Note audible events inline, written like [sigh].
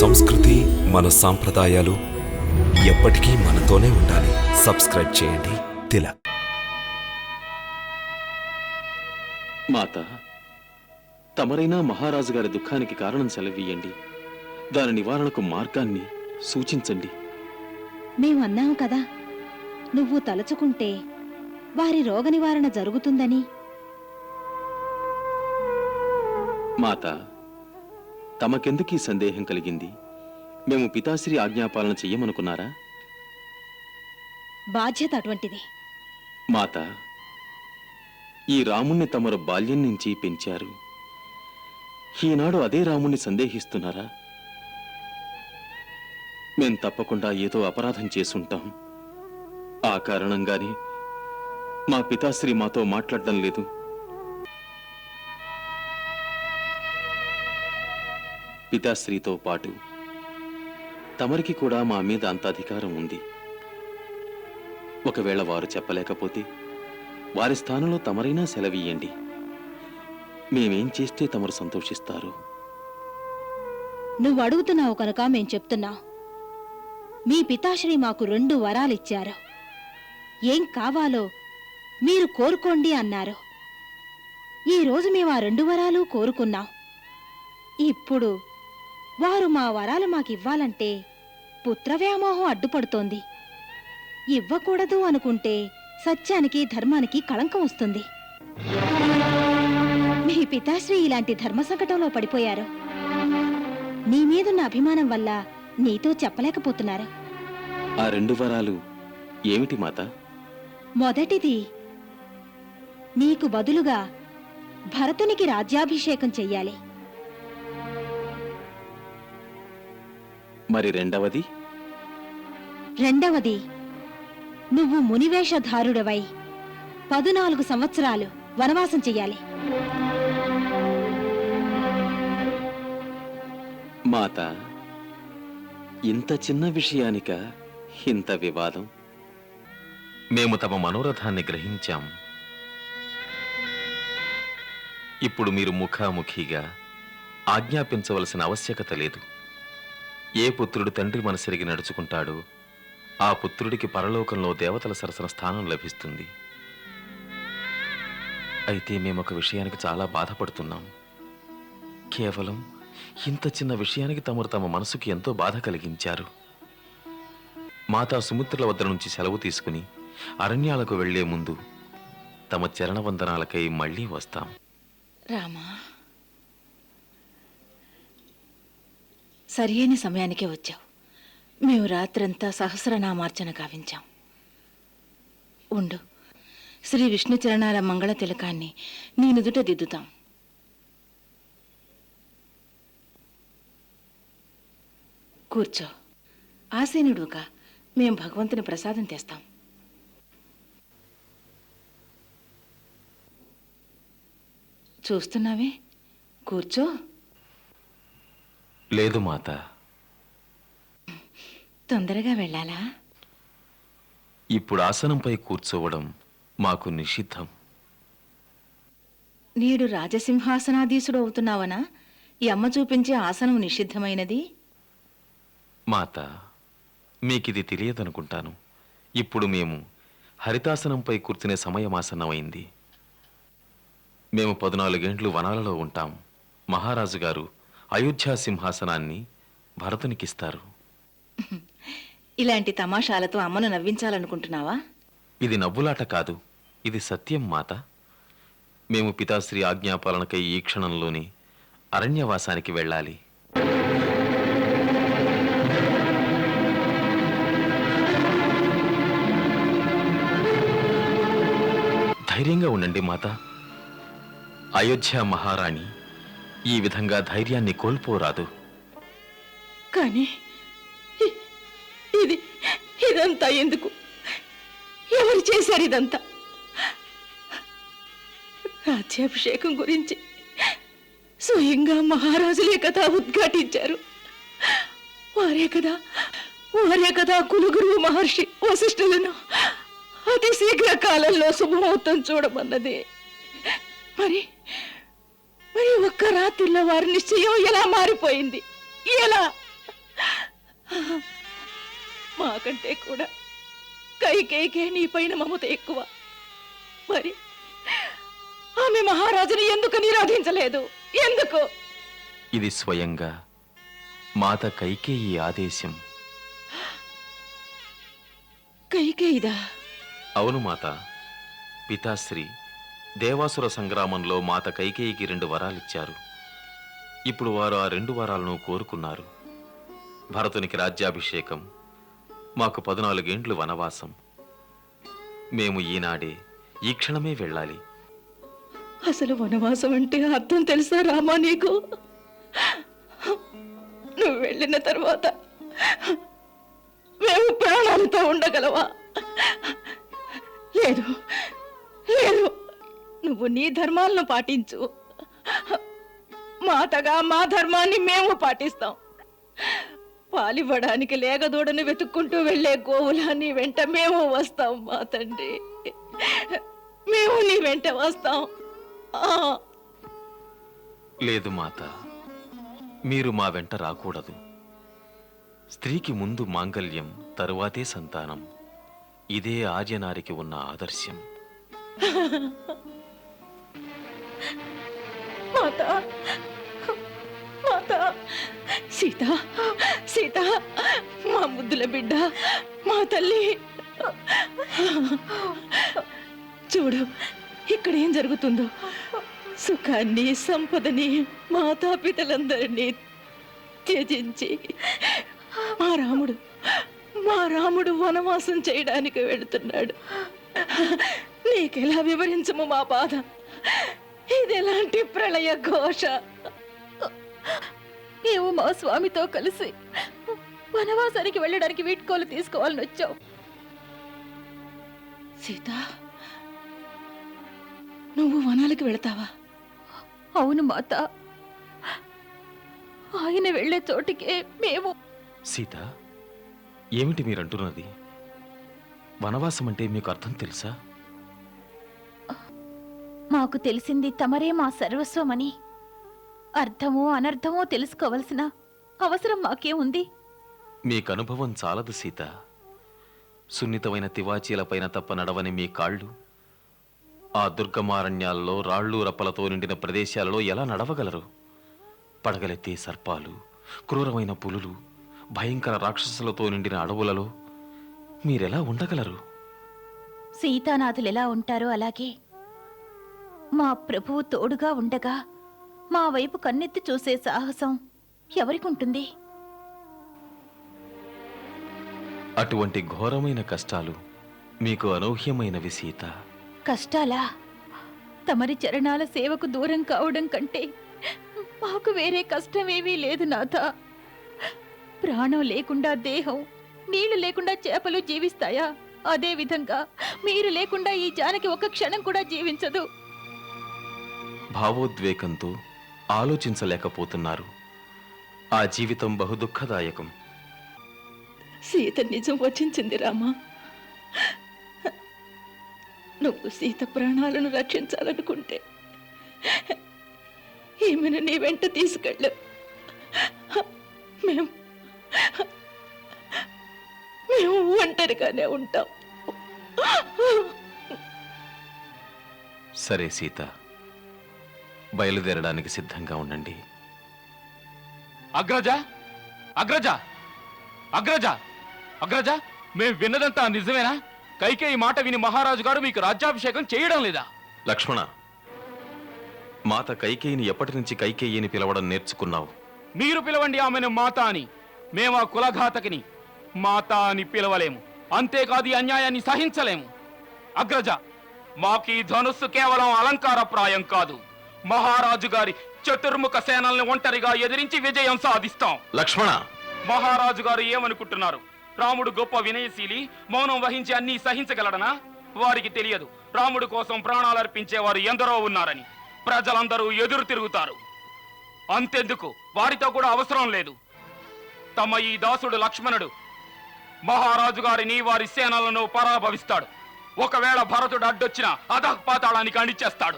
సంస్కృతి మన సాంప్రదాయాలు ఎప్పటికీ మనతోనే ఉండాలి. సబ్స్క్రైబ్ చేయండి. తిలక్ మాత తమరైనా మహారాజు గారి దుఃఖానికి కారణం సెలవీయండి దాని నివారణకు మార్గాన్ని సూచించండి. మేమన్నాము కదా నువ్వు తలుచుకుంటే వారి రోగ నివారణ జరుగుతుందని. మాత తమకెందుకీ సందేహం కలిగింది? మేము పితాశ్రీ ఆజ్ఞాపాలన చెయ్యమనుకున్నారా? బాధ్యత అటువంటిది. మాత ఈ రాముణ్ణి తమరు బాల్యం నుంచి పెంచారు. ఈనాడు అదే రాముణ్ణి సందేహిస్తున్నారా? మేం తప్పకుండా ఏదో అపరాధం చేసుంటాం. ఆ కారణంగానే మా పితాశ్రీ మాతో మాట్లాడడం లేదు. పితాశ్రీతో పాటు తమరికి కూడా మా మీద అంత అధికారం ఉంది. ఒకవేళ వారు చెప్పలేకపోతే వారి స్థానంలో తమరైనా సెలవీయండి. మేమేం చేస్తే తమరు సంతోషిస్తారు? నువ్వు అడుగుతున్నావు కనుక మేం చెప్తున్నా. మీ పితాశ్రీ మాకు రెండు వరాలిచ్చారు. ఏం కావాలో మీరు కోరుకోండి అన్నారు. ఈ రోజు మేము ఆ రెండు వరాలు కోరుకున్నాం. ఇప్పుడు వారు మా వరాలు మాకివ్వాలంటే పుత్రవ్యామోహం అడ్డుపడుతోంది. ఇవ్వకూడదు అనుకుంటే సత్యానికి ధర్మానికి కళంకం వస్తుంది. మీ పితాశ్రీ ఇలాంటి ధర్మ సంకటంలో పడిపోయారు. నీ మీదున్న అభిమానం వల్ల నీతో చెప్పలేకపోతున్నారు. ఆ రెండు వరాలు ఏమిటి మాత? మొదటిది నీకు బదులుగా భరతునికి రాజ్యాభిషేకం చెయ్యాలి. మరి రెండవది? రెండవది నువ్వు మునివేషధారుడవై పదునాలుగు సంవత్సరాలు వనవాసం చెయ్యాలి. మాత ఇంత చిన్న విషయానిక ఇంత వివాదం? మేము తమ మనోరథాన్ని గ్రహించాం. ఇప్పుడు మీరు ముఖాముఖిగా ఆజ్ఞాపించవలసిన ఆవశ్యకత లేదు. ఏ పుత్రుడు తండ్రి మనసరిగి నడుచుకుంటాడో ఆ పుత్రుడికి పరలోకంలో దేవతల సరసన స్థానం లభిస్తుంది. అయితే మేము ఒక విషయానికి చాలా బాధపడుతున్నాం. కేవలం ఇంత చిన్న విషయానికి తమరు తమ మనసుకి ఎంతో బాధ కలిగించారు. మాతా సుమిత్రుల వద్ద నుంచి సెలవు తీసుకుని అరణ్యాలకు వెళ్ళే ముందు తమ చరణవందనాలకై మళ్ళీ వస్తాం. రామా? సరియైన సమయానికే వచ్చావు. మేము రాత్రంతా సహస్రనామార్చన గావించాం. ఉండు. శ్రీ విష్ణు చరణాల మంగళ తిలకాన్ని నీ నుదుట దిద్దుతాం. కూర్చో. ఆసీనుడుగా మేం భగవంతుని ప్రసాదం తెస్తాం. చూస్తున్నావే? కూర్చో. లేదు మాత. తొందరగా వెళ్ళాలా? ఇప్పుడు ఆసనంపై కూర్చోవడం మాకు నిషిద్ధం. నేడు రాజసింహాసనాధీశుడు అవుతున్నావనా? ఈ అమ్మ చూపించే ఆసనం నిషిద్ధమైనది? మాత మీకిది తెలియదనుకుంటాను. ఇప్పుడు మేము హరితాసనంపై కూర్చునే సమయం ఆసన్నమైంది. మేము పద్నాలుగేండ్లు వనాలలో ఉంటాం. మహారాజు గారు అయోధ్యా సింహాసనాన్ని భరతునికిస్తారు. ఇలాంటి తమాషాలతో అమ్మను నవ్వించాలనుకుంటున్నావా? ఇది నవ్వులాట కాదు ఇది సత్యం మాత. మేము పితాశ్రీ ఆజ్ఞాపాలనకై ఈ క్షణంలోనే అరణ్యవాసానికి వెళ్ళాలి. ధైర్యంగా ఉండండి మాత. అయోధ్య మహారాణి ఈ విధంగా ధైర్యాన్ని కోల్పోరాదు. కానీ ఇది ఇదంతా ఎందుకు? ఎవరు చేశారు ఇదంతా? రాజ్యాభిషేకం గురించి స్వయంగా మహారాజులే కదా ఉద్ఘాటించారు. వారే కదా వారే కదా కులుగురు మహర్షి వశిష్ఠులను అతి శీఘ్ర కాలంలో శుభముహూర్తం చూడమన్నది. మరి మరి ఒక్క రాత్రిలో వారి నిశ్చయం ఎలా మారిపోయింది? ఎలా? మాకంటే కూడా కైకేకే నీ పైన మమత ఎక్కువ. మరి ఆమె మహారాజుని ఎందుకు నిరాధించలేదు? ఎందుకు? ఇది స్వయంగా మాత కైకేయి ఆదేశం. కైకేయిదా? అవును మాత పితాశ్రీ. దేవాసుర సంగ్రామంలో మాత కైకేయికి రెండు వరాలిచ్చారు. ఇప్పుడు వారు ఆ రెండు వరాలను కోరుకున్నారు. భరతునికి రాజ్యాభిషేకం మాకు పద్నాలుగేండ్లు వనవాసం. మేము ఈనాడే ఈ క్షణమే వెళ్ళాలి. అసలు వనవాసం అంటే అర్థం తెలుసా రామా నీకు? నువ్వు వెళ్ళిన తర్వాత మేము ప్రాణాలతో ఉండగలవా? లేదు లేదు నువ్వు నీ ధర్మాలను పాటించు. మాతగా మా ధర్మాన్ని మేము పాటిస్తాం. పాలివ్వడానికి లేగదూడని వెతుక్కుంటూ వెళ్ళే గోవులా నీ వెంట మేము వస్తాం మా తండ్రి. మేము నీ వెంట వస్తాం. లేదు మాత మీరు మా వెంట రాకూడదు. స్త్రీకి ముందు మాంగల్యం తరువాతే సంతానం. ఇదే ఆర్యనారికి ఉన్న ఆదర్శం. [laughs] మాత. మాత. సీత సీత మా ముద్దుల బిడ్డ మా తల్లి. చూడు ఇక్కడ ఏం జరుగుతుందో. సుఖాన్ని సంపదని మాతాపితలందరినీ త్యజించి మా రాముడు మా రాముడు వనవాసం చేయడానికి వెళుతున్నాడు. నీకెలా వివరించము మా బాధ? ఇది ఎలాంటి ప్రళయ ఘోష. మేము మా స్వామితో కలిసి వనవాసానికి వెళ్ళడానికి వీట్కోలు తీసుకోవాలని వచ్చావు. సీత నువ్వు వనాలకు వెళతావా? అవును మాత. ఆయన వెళ్ళే చోటికే మేము. సీత ఏమిటి మీరంటున్నది? వనవాసం అంటే మీకు అర్థం తెలుసా? మాకు తెలిసింది తమరే మా సర్వస్వమని. అర్థమో అనర్థమో తెలుసుకోవలసిన అవసరం మాకే ఉంది. మీకు అనుభవం చాలదు సీత. సున్నితమైన తివాచీలపైన తప్ప నడవని మీ కాళ్ళు ఆ దుర్గమారణ్యాల్లో రాళ్ళు రప్పలతో నిండిన ప్రదేశాలలో ఎలా నడవగలరు? పడగలెత్తే సర్పాలు క్రూరమైన పులులు భయంకర రాక్షసులతో నిండిన అడవులలో మీరెలా ఉండగలరు? సీతానాథులు ఎలా ఉంటారో అలాగే. మా ప్రభువు తోడుగా ఉండగా మా వైపు కన్నెత్తి చూసే సాహసం ఎవరికుంటుంది? అటువంటి ఘోరమైన కష్టాలు మీకు అనూహ్యమైనవి సీత. కష్టాలా? తమరి చరణాల సేవకు దూరం కావడం కంటే మాకు వేరే కష్టమేమీ లేదు నాథ. ప్రాణం లేకుండా దేహం నీళ్ళు లేకుండా చేపలు జీవిస్తాయా? అదే విధంగా మీరు లేకుండా ఈ జానకి ఒక క్షణం కూడా జీవించదు. భావోద్వేగంతో ఆలోచించలేకపోతున్నారు. ఆ జీవితం బహుదుఃఖదాయకం సీత నిజం వచించింది రామా. నువ్వు సీత ప్రాణాలను రక్షించాలనుకుంటే ఈమెను నీ వెంట తీసుకెళ్ళు. మేము మేము ఒంటరిగానే ఉంటాం. సరే సీత. బయలుదేరడానికి సిద్ధంగా ఉండండి. అగ్రజ! అగ్రజ! అగ్రజ! అగ్రజ! మేము విన్నదంతా నిజమేనా? కైకేయి మాట విని మహారాజు గారు మీకు రాజ్యాభిషేకం చేయడం లేదా? లక్ష్మణ మాత కైకేయిని ఎప్పటి నుంచి కైకేయిని పిలవడం నేర్చుకున్నావు? మీరు పిలవండి ఆమెను మాత అని మేము ఆ కులఘాతకిని. మాత అని పిలవలేము. అంతేకాదు ఈ అన్యాయాన్ని సహించలేము. అగ్రజ మాకు ఈ ధనుస్సు కేవలం అలంకారప్రాయం కాదు. మహారాజు గారి చతుర్ముఖ సేనల్ని ఒంటరిగా ఎదిరించి విజయం సాధిస్తాం. లక్ష్మణ! మహారాజు గారు ఏమనుకుంటున్నారు? రాముడు గొప్ప వినయశీలి మౌనం వహించి అన్నీ సహించగలడనా? వారికి తెలియదు. రాముడు కోసం ప్రాణాలర్పించేవారు ఎందరో ఉన్నారని. ప్రజలందరూ ఎదురు తిరుగుతారు. అంతెందుకు? వారితో కూడా అవసరం లేదు. తమ ఈ దాసుడు లక్ష్మణుడు. మహారాజు గారిని వారి సేనలను పరాభవిస్తాడు. ఒకవేళ భరతుడు అడ్డొచ్చిన అధఃపాతాళానికి అణిచేస్తాడు.